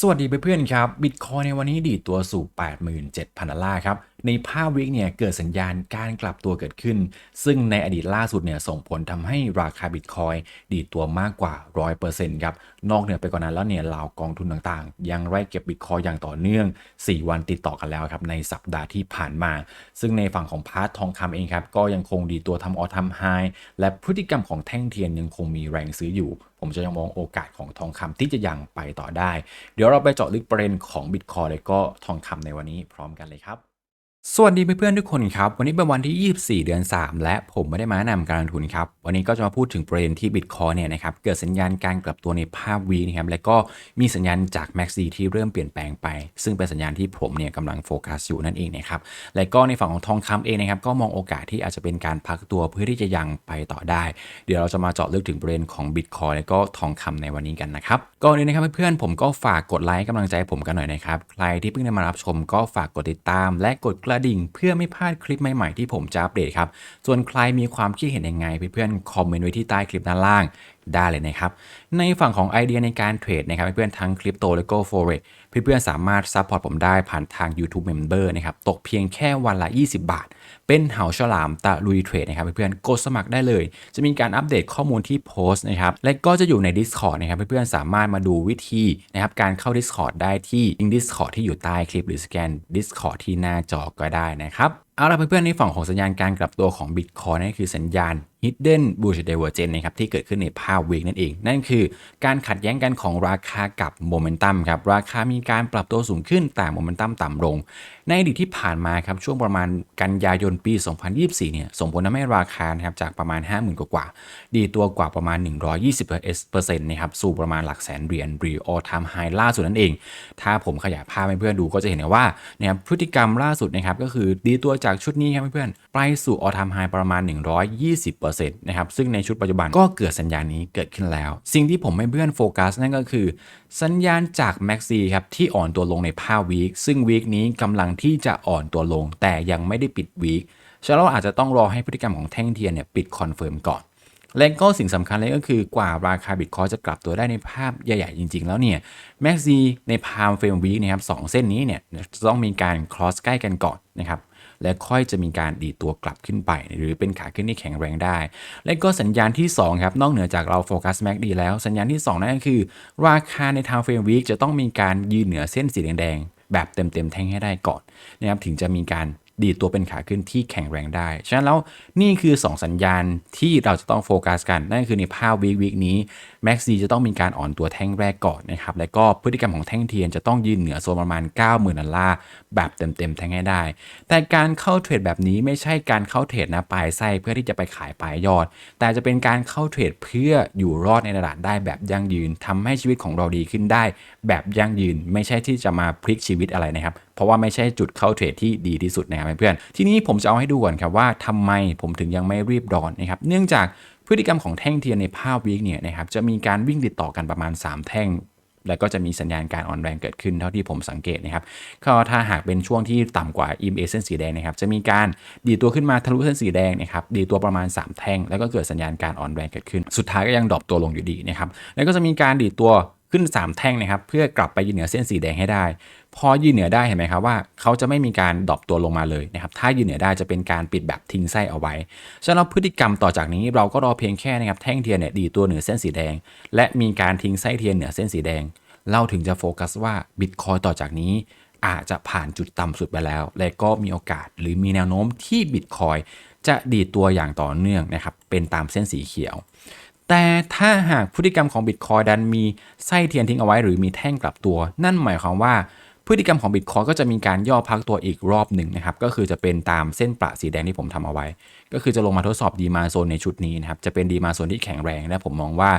สวัสดีเพื่อนๆครับบิตคอยในวันนี้ดีดตัวสู่ 87,000 ดอลลาร์ครับ ในภาพวิกเนี่ยเกิดสัญญาณการกลับตัวเกิดขึ้น ซึ่งในอดีตล่าสุดเนี่ยส่งผลทำให้ราคาบิตคอยดีดตัวมากกว่า 100%ครับนอกเหนือไปกว่านั้นแล้วเนี่ยเหล่ากองทุนต่างๆ ยังไล่เก็บบิตคอยอย่างต่อเนื่อง 4 วันติดต่อกันแล้วครับในสัปดาห์ที่ผ่านมา ซึ่งในฝั่งของพาร์ททองคำเองครับก็ยังคงดีตัวทำออทำไฮและพฤติกรรมของแท่งเทียนยังคงมีแรงซื้ออยู่ ผมจะยังมองโอกาสของทองคำที่จะยังไปต่อได้ เดี๋ยวเราไปเจาะลึกประเด็นของบิตคอยและก็ทองคำในวันนี้พร้อมกันเลยครับ สวัสดีเพื่อนๆทุกคนครับ วันนี้เป็นวันที่ 24 เดือน 3 และผมไม่ได้มาแนะนำการลงทุนครับ วันนี้ก็จะมาพูดถึงประเด็นที่บิตคอยเนี่ยนะครับเกิดสัญญาณการกลับตัวในภาพวีนะครับและก็มีสัญญาณจาก MACD ที่เริ่มเปลี่ยนแปลงไป ซึ่งเป็นสัญญาณที่ผมเนี่ยกำลังโฟกัสอยู่นั่นเองนะครับและก็ในฝั่งของทองคำเองนะครับก็มองโอกาสที่อาจจะเป็นการพักตัวเพื่อที่จะยังไปต่อได้ เดี๋ยวเราจะมาเจาะลึกถึงประเด็นของบิตคอยและก็ทองคำในวันนี้กันนะครับก่อนอื่นนะครับเพื่อนๆผมก็ฝากกดไลค์กำลังใจผมกันหน่อยนะครับใครที่เพิ่งได้มารับชมก็ฝากกดติดตาม และกดกระดิ่ง เพื่อไม่พลาดคลิปใหม่ๆที่ผมจะอัปเดตครับ ส่วนใครมีความคิดเห็นยังไงเพื่อนๆคอมเมนต์ไว้ที่ใต้คลิปด้านล่าง ได้เลยนะครับ ในฝั่งของไอเดียในการเทรดนะครับเพื่อนๆทั้งคริปโตและก็ forex เพื่อนๆสามารถซัพพอร์ตผมได้ผ่านทาง YouTube Member นะครับตกเพียงแค่วันละ 20 บาท เป็นเหาฉลามตะลุยเทรดนะครับเพื่อนๆกดสมัครได้เลย จะมีการอัปเดตข้อมูลที่โพสต์นะครับและก็จะอยู่ใน Discord นะครับเพื่อนๆสามารถมาดูวิธีนะครับการเข้า Discord ได้ที่ลิงก์ Discord ที่อยู่ใต้คลิปหรือสแกน Discord ที่หน้าจอก็ได้นะครับเอาล่ะเพื่อนๆในฝั่งของสัญญาณการกลับตัวของ Bitcoin นั่นคือสัญญาณ Hidden Bullish Divergence นะครับที่เกิดขึ้นในภาพวีคนั่นเอง นั่นคือการขัดแย้งกันของราคากับโมเมนตัมครับราคามีการปรับตัวสูงขึ้นแต่โมเมนตัมต่ำลง ในอดีตที่ผ่านมาครับช่วงประมาณกันยายนปี 2024 เนี่ยส่งผลทำให้ราคานะครับจากประมาณ 50,000 กว่าดีตัวกว่าประมาณ 120%นะครับสู่ประมาณหลักแสนเหรียญ Real All Time High ล่าสุดนั่นเอง ถ้าผมขยายภาพให้เพื่อนดูก็จะเห็นว่านะครับพฤติกรรมล่าสุดนะครับก็คือดีตัวจากชุดนี้ครับเพื่อนไปสู่ All Time High ประมาณ 120%นะครับซึ่งในชุดปัจจุบันก็เกิดสัญญาณนี้เกิดขึ้นแล้ว สิ่งที่ผมให้เพื่อนโฟกัสนั่นก็คือ สัญญาณจาก MACD ครับที่อ่อนตัวลงในภาพวีคซึ่งวีคนี้กำลังที่จะอ่อนตัวลง แต่ยังไม่ได้ปิดวีคฉะนั้นเราอาจจะต้องรอให้พฤติกรรมของแท่งเทียนเนี่ยปิดคอนเฟิร์มก่อน และก็สิ่งสำคัญเลยก็คือกว่าราคาบิตคอยจะกลับตัวได้ในภาพใหญ่ๆจริง ๆ แล้วเนี่ย MACD ในพามเฟรมวีคนะครับสองเส้นนี้เนี่ยจะต้องมีการคลอสใกล้กันก่อนนะครับและค่อยจะมีการดีตัวกลับขึ้นไป หรือเป็นขาขึ้นที่แข็งแรงได้ และก็สัญญาณที่ 2 ครับ นอกเหนือจากเราโฟกัส MACD แล้ว สัญญาณที่ 2 นั่นก็คือ ราคาในทางเฟรมวีคจะต้องมีการยืนเหนือเส้นสีแดง แบบเต็มๆแท่งให้ได้ก่อนนะครับถึงจะมีการ ดีตัวเป็นขาขึ้นที่แข็งแรงได้ ฉะนั้นแล้วนี่คือ 2 สัญญาณที่เราจะต้องโฟกัสกัน นั่นคือในภาพวีควีคนี้ MACD จะต้องมีการอ่อนตัวแท่งแรกก่อนนะครับ และก็พฤติกรรมของแท่งเทียนจะต้องยืนเหนือโซนประมาณ 90,000ดอลลาร์แบบเต็มๆแท่งให้ได้ แต่การเข้าเทรดแบบนี้ไม่ใช่การเข้าเทรดนะปลายไส้เพื่อที่จะไปขายปลายยอด แต่จะเป็นการเข้าเทรดเพื่ออยู่รอดในตลาดได้แบบยั่งยืนทำให้ชีวิตของเราดีขึ้นได้ แบบยั่งยืนไม่ใช่ที่จะมาพลิกชีวิตอะไรนะครับเพราะว่าไม่ใช่จุดเข้าเทรดที่ดีที่สุดนะครับเพื่อนๆทีนี้ผมจะเอาให้ดูก่อนครับว่าทำไมผมถึงยังไม่รีบร้อนนะครับเนื่องจากพฤติกรรมของแท่งเทียนในภาพวีคเนี่ยนะครับจะมีการวิ่งติดต่อกันประมาณ 3 แท่งแล้วก็จะมีสัญญาณการอ่อนแรงเกิดขึ้นเท่าที่ผมสังเกตนะครับก็ถ้าหากเป็นช่วงที่ต่ำกว่า EMA เส้นสีแดงนะครับจะมีการดีตัวขึ้นมาทะลุเส้นสีแดงนะครับดีตัวประมาณ 3 แท่ง แล้วก็เกิดสัญญาณการอ่อนแรงเกิดขึ้น สุดท้ายก็ยังดรอปตัวลงอยู่ดีนะครับแล้วก็จะมีการดีตัวขึ้น 3 แท่งนะครับเพื่อกลับไปยืนเหนือเส้นสีแดงให้ได้ พอยืนเหนือได้เห็นไหมครับว่าเขาจะไม่มีการดรอปตัวลงมาเลยนะครับถ้ายืนเหนือได้จะเป็นการปิดแบบทิ้งไส้เอาไว้ฉะนั้นพฤติกรรมต่อจากนี้เราก็รอเพียงแค่นะครับแท่งเทียนเนี่ยดีตัวเหนือเส้นสีแดง และมีการทิ้งไส้เทียนเหนือเส้นสีแดง เราถึงจะโฟกัสว่าบิตคอยต่อจากนี้อาจจะผ่านจุดต่ำสุดไปแล้ว และก็มีโอกาสหรือมีแนวโน้มที่บิตคอยจะดีดตัวอย่างต่อเนื่องนะครับเป็นตามเส้นสีเขียว แต่ถ้าหากพฤติกรรมของบิตคอยดันมีไส้เทียนทิ้งเอาไว้ หรือมีแท่งกลับตัว นั่นหมายความว่า พฤติกรรมของบิตคอยก็จะมีการย่อพักตัวอีกรอบหนึ่งนะครับ ก็คือจะเป็นตามเส้นประสีแดงที่ผมทำเอาไว้ ก็คือจะลงมาทดสอบดีมาโซนในชุดนี้นะครับ จะเป็นดีมาโซนที่แข็งแรงและผมมองว่า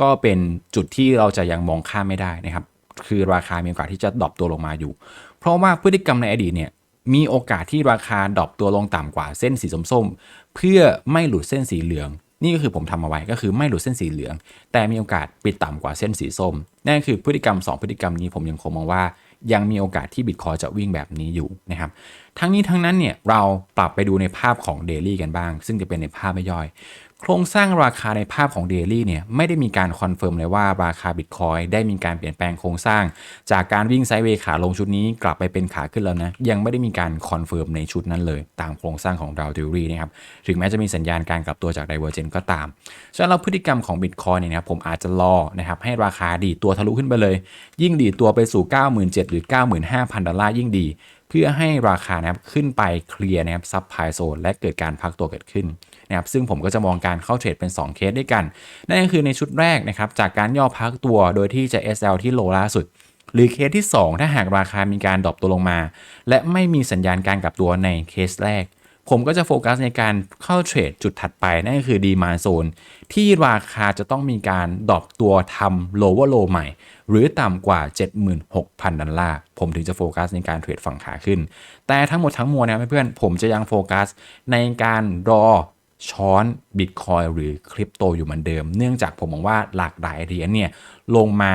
ก็เป็นจุดที่เราจะยังมองข้ามไม่ได้นะครับ คือราคามีโอกาสที่จะดรอปตัวลงมาอยู่ เพราะว่าพฤติกรรมในอดีตเนี่ยมีโอกาสที่ราคาดรอปตัวลงต่ำกว่าเส้นสีส้มๆเพื่อไม่หลุดเส้นสีเหลืองนี่ก็คือผมทำเอาไว้ก็คือไม่หลุดเส้นสีเหลือง แต่มีโอกาสปิดต่ำกว่าเส้นสีส้มนั่นคือพฤติกรรม 2 พฤติกรรมนี้ผมยังคงมองว่า ยังมีโอกาสที่บิตคอยจะวิ่งแบบนี้อยู่นะครับ ทั้งนี้ทั้งนั้นเนี่ยเราปรับไปดูในภาพของเดลี่กันบ้าง ซึ่งจะเป็นในภาพไม่ย่อย โครงสร้างราคาในภาพของเดลี่เนี่ยไม่ได้มีการคอนเฟิร์มเลยว่าราคาบิตคอยได้มีการเปลี่ยนแปลงโครงสร้าง จากการวิ่งไซด์เวย์ขาลงชุดนี้กลับไปเป็นขาขึ้นแล้วนะ ยังไม่ได้มีการคอนเฟิร์มในชุดนั้นเลย ตามโครงสร้างของดาวดิวรีนะครับถึงแม้จะมีสัญญาณการกลับตัวจากไดเวอร์เจนก็ตามฉะนั้นเราพฤติกรรมของบิตคอยเนี่ยนะครับผมอาจจะรอนะครับให้ราคาดีตัวทะลุขึ้นไปเลย ยิ่งดีตัวไปสู่ 97,000 หรือ 95,000 ดอลลาร์ยิ่งดี พื่อให้ราคานะครับขึ้นไปเคลียร์นะครับซับไพโซนและเกิดการพักตัวเกิดขึ้นนะครับซึ่งผมก็จะมองการเข้าเทรดเป็น 2 เคสด้วยกัน นั่นก็คือในชุดแรกนะครับจากการย่อพักตัวโดยที่จะ SL ที่โลล่าสุด หรือเคสที่ 2 ถ้าหากราคามีการดรอปตัวลงมา และไม่มีสัญญาณการกลับตัวในเคสแรก ผมก็จะโฟกัสในการเข้าเทรดจุดถัดไป นั่นก็คือดีมาโซนที่ราคาจะต้องมีการดรอปตัวทำโลว์โลใหม่ หรือต่ำกว่า 76,000 ดอลลาร์ ผมถึงจะโฟกัสในการเทรดฝั่งขาขึ้น แต่ทั้งหมดทั้งมวลนะเพื่อนๆผมจะยังโฟกัสในการรอช้อนบิตคอยหรือคริปโตอยู่เหมือนเดิม เนื่องจากผมมองว่าหลากหลายเหรียญเนี่ยลงมา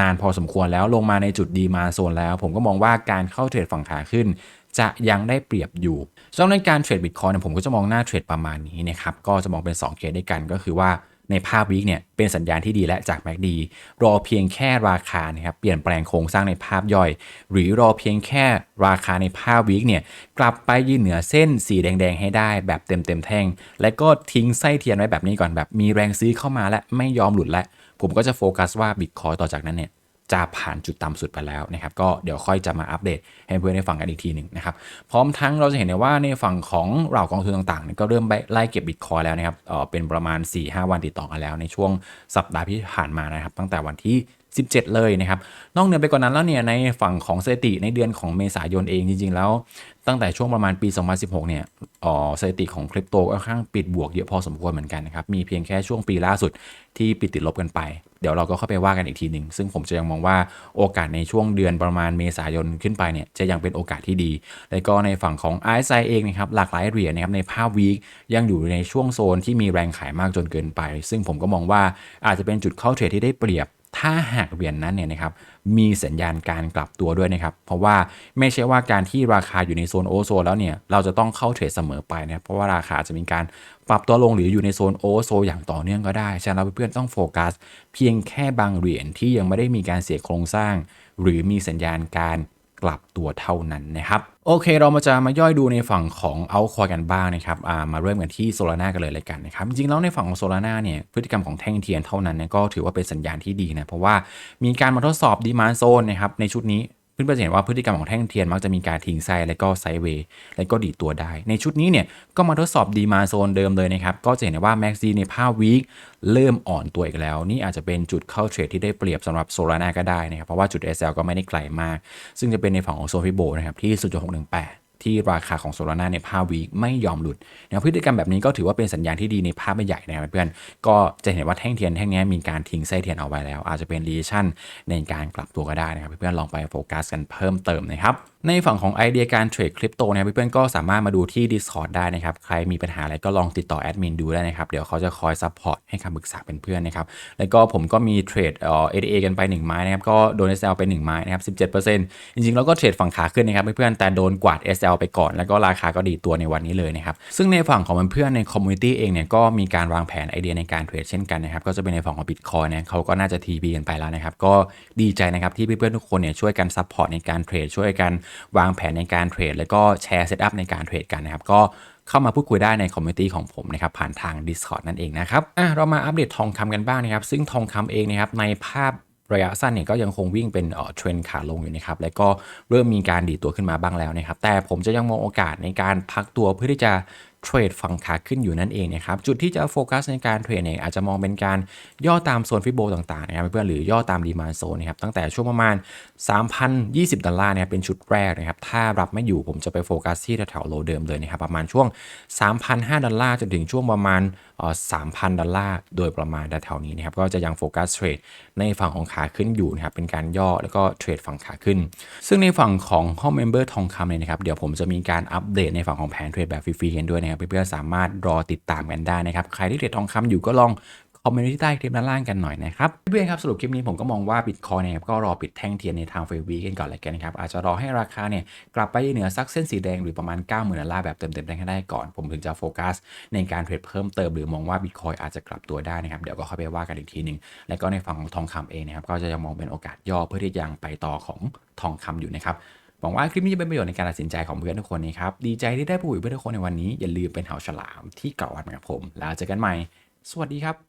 นานพอสมควรแล้วลงมาในจุดดีมาโซนแล้ว ผมก็มองว่าการเข้าเทรดฝั่งขาขึ้น จะยังได้เปรียบอยู่สำหรับในการเทรดบิตคอยเนี่ยผมก็จะมองหน้าเทรดประมาณนี้นะครับ ก็จะมองเป็น2เคสด้วยกันก็คือว่าในภาพวิกเนี่ยเป็นสัญญาณที่ดีและจาก MACD รอเพียงแค่ราคานะครับเปลี่ยนแปลงโครงสร้างในภาพย่อย หรือรอเพียงแค่ราคาในภาพวิกเนี่ยกลับไปยืนเหนือเส้นสีแดงๆ ให้ได้แบบเต็มเต็มๆแท่ง และก็ทิ้งไส้เทียนไว้แบบนี้ก่อนแบบมีแรงซื้อเข้ามาและไม่ยอมหลุดและ ผมก็จะโฟกัสว่าบิตคอยต่อจากนั้นเนี่ย จะผ่านจุดต่ำสุดไปแล้วนะครับ ก็เดี๋ยวค่อยจะมาอัปเดตให้เพื่อนได้ฟังกันอีกทีหนึ่งนะครับ พร้อมทั้งเราจะเห็นได้ว่าในฝั่งของเรากองทุนต่างๆนี่ยก็เริ่มไล่เก็บบิตคอยแล้วนะครับเออเป็นประมาณ 4-5 วันติดต่อกันแล้วในช่วงสัปดาห์ที่ผ่านมานะครับ ตั้งแต่วันที่ 17 เลยนะครับ นอกเหนือไปกว่านนั้นแล้วเนี่ยในฝั่งของสถิติในเดือนของเมษายนเองจริง ๆ แล้ว ตั้งแต่ช่วงประมาณปี 2016 เนี่ยอ๋อสถิติของคริปโตค่อนข้างปิดบวกเยอะพอสมควรเหมือนกันนะครับ มีเพียงแค่ช่วงปีล่าสุดที่ปิดติดลบกันไป เดี๋ยวเราก็เข้าไปว่ากันอีกทีหนึ่งซึ่งผมจะยังมองว่าโอกาสในช่วงเดือนประมาณเมษายนขึ้นไปเนี่ยจะยังเป็นโอกาสที่ดี และก็ในฝั่งของ RSI เองนะครับหลากหลายเหรียญนะครับในภาพวีคยังอยู่ในช่วงโซนที่มีแรงขายมากจนเกินไป ซึ่งผมก็มองว่าอาจจะเป็นจุดเข้าเทรดที่ได้เปรียบ ถ้าหากเหรียญนั้นเนี่ยนะครับมีสัญญาณการกลับตัวด้วยนะครับ เพราะว่าไม่ใช่ว่าการที่ราคาอยู่ในโซนโอโซนแล้วเนี่ยเราจะต้องเข้าเทรดเสมอไปนะครับเพราะว่าราคาจะมีการปรับตัวลงหรืออยู่ในโซนโอโซอย่างต่อเนื่องก็ได้ฉะนั้นเราเพื่อนๆต้องโฟกัส เพียงแค่บางเหรียญที่ยังไม่ได้มีการเสียโครงสร้าง หรือมีสัญญาณการ กลับตัวเท่านั้นนะครับ โอเคเรามาจะมาย่อยดูในฝั่งของเอาคอยกันบ้างนะครับามาเริ่มกันที่โซลาร่ากันเลยเลยกันนะครับ จริงๆแล้วในฝั่งของโซลาร่าเนี่ยพฤติกรรมของแท่งเทียนเท่านั้นเนี่ยก็ถือว่าเป็นสัญญาณที่ดีนะ เพราะว่ามีการมาทดสอบดีมานโซนนะครับในชุดนี้ เพื่อนๆจะเห็นว่าพฤติกรรมของแท่งเทียนมักจะมีการทิ้งไซด์แล้วก็ไซด์เวย์แล้วก็ดีตัวได้ ในชุดนี้เนี่ยก็มาทดสอบดีมาโซนเดิมเลยนะครับ ก็จะเห็นได้ว่าแม็กซีในภาพวีคเริ่มอ่อนตัวอีกแล้ว นี่อาจจะเป็นจุดเข้าเทรดที่ได้เปรียบสำหรับโซลาร่าก็ได้นะครับ เพราะว่าจุด SL ก็ไม่ได้ไกลมาก ซึ่งจะเป็นในฝั่งของโซฟิโบนะครับที่ 0.618 ที่ราคาของโซลาร่าในภาพวีคไม่ยอมหลุดนะพฤติกรรมแบบนี้ก็ถือว่าเป็นสัญญาณที่ดีในภาพใหญ่นะครับเพื่อนก็จะเห็นว่าแท่งเทียนแท่งนี้มีการทิ้งไส้เทียนเอาไว้แล้ว อาจจะเป็นรีชั่นในการกลับตัวก็ได้นะครับเพื่อนๆลองไปโฟกัสกันเพิ่มเติมนะครับในฝั่งของไอเดียการเทรดคริปโตเนี่ยเพื่อนๆก็สามารถมาดูที่ Discord ได้นะครับ ใครมีปัญหาอะไรก็ลองติดต่อแอดมินดูได้นะครับ เดี๋ยวเขาจะคอยซัพพอร์ตให้คำปรึกษาเป็นเพื่อนนะครับ แล้วก็ผมก็มีเทรดเอ่อ ADA กันไป 1 ไม้นะครับ ก็โดน SL ไป 1 ไม้นะครับ 17%จริงๆ แล้วก็เทรดฝั่งขาขึ้นนะครับเพื่อนๆแต่โดนกวาด SL ไปก่อน แล้วก็ราคาก็ดีตัวในวันนี้เลยนะครับ ซึ่งในฝั่งของเพื่อนในคอมมูนิตี้เองเนี่ยก็มีการวางแผนไอเดียในการเทรดเช่นกันนะครับ ก็จะเป็นในฝั่งของ Bitcoin นะเขาก็น่าจะ TP กันไปแล้วนะครับ ก็ดีใจนะครับที่เพื่อนๆทุกคนเนี่ยช่วยกันซัพพอร์ตในการเทรดช่วยกันวางแผนในการเทรดแล้วก็แชร์เซตอัพในการเทรดกันนะครับก็เข้ามาพูดคุยได้ในคอมมูนิตี้ของผมนะครับผ่านทาง Discord นั่นเองนะครับอะเรามาอัปเดตทองคำกันบ้างนะครับ ซึ่งทองคำเองนะครับในภาพ ระยะสั้นเนี่ยก็ยังคงวิ่งเป็นเทรนขาลงอยู่นะครับ และก็เริ่มมีการดีตัวขึ้นมาบ้างแล้วนะครับ แต่ผมจะยังมองโอกาสในการพักตัวเพื่อที่จะ เทรดฝั่งขาขึ้นอยู่นั่นเองนะครับจุดที่จะโฟกัสในการเทรดเนี่ยอาจจะมองเป็นการย่อตามโซนฟิโบต่างๆนะครับเพื่อนๆหรือย่อตามดีมานโซนนะครับตั้งแต่ช่วงประมาณ 3,020 ดอลลาร์เนี่ยเป็นชุดแรกนะครับถ้ารับไม่อยู่ผมจะไปโฟกัสที่แถวโลเดิมเลยนะครับประมาณช่วง3,500ดอลลาร์จนถึงช่วงประมาณ3,000 ดอลลาร์โดยประมาณแถวๆนี้นะครับก็จะยังโฟกัสเทรดในฝั่งของขาขึ้นอยู่นะครับเป็นการย่อแล้วก็เทรดฝั่งขาขึ้น ซึ่งในฝั่งของห้องเมมเบอร์ทองคำเนี่ยนะครับเดี๋ยวผมจะมีการอัปเดตในฝั่งของแผนเทรดแบบฟรีๆกันด้วยนะครับเพื่อนๆสามารถรอติดตามกันได้นะครับ ใครที่เทรดทองคำอยู่ก็ลองคอมเมนต์ที่ใต้คลิปด้านล่างกันหน่อยนะครับเพื่อนๆครับสรุปคลิปนี้ผมก็มองว่าบิตคอยเนี่ยก็รอปิดแท่งเทียนในทางเฟวีกันก่อนเลยกันนะครับอาจจะรอให้ราคาเนี่ยกลับไปเหนือสักเส้นสีแดงหรือประมาณ 90,000ดอลลาร์แบบเต็มๆได้ได้ก่อน ผมถึงจะโฟกัสในการเทรดเพิ่มเติมหรือมองว่าบิตคอยอาจจะกลับตัวได้นะครับเดี๋ยวก็ค่อยไปว่ากันอีกทีหนึ่งแล้วก็ในฝั่งของทองคำเองนะครับก็จะยังมองเป็นโอกาสย่อเพื่อที่ยังไปต่อของทองคำอยู่นะครับ หวังว่าคลิปนี้จะเป็นประโยชน์ในการตัดสินใจของเพื่อนทุกคนนะครับ ดีใจที่ได้พูดกับเพื่อนทุกคนในวันนี้ อย่าลืมเป็นเหาฉลามที่เก่าวันกับผม แล้วเจอกันใหม่ สวัสดีครับ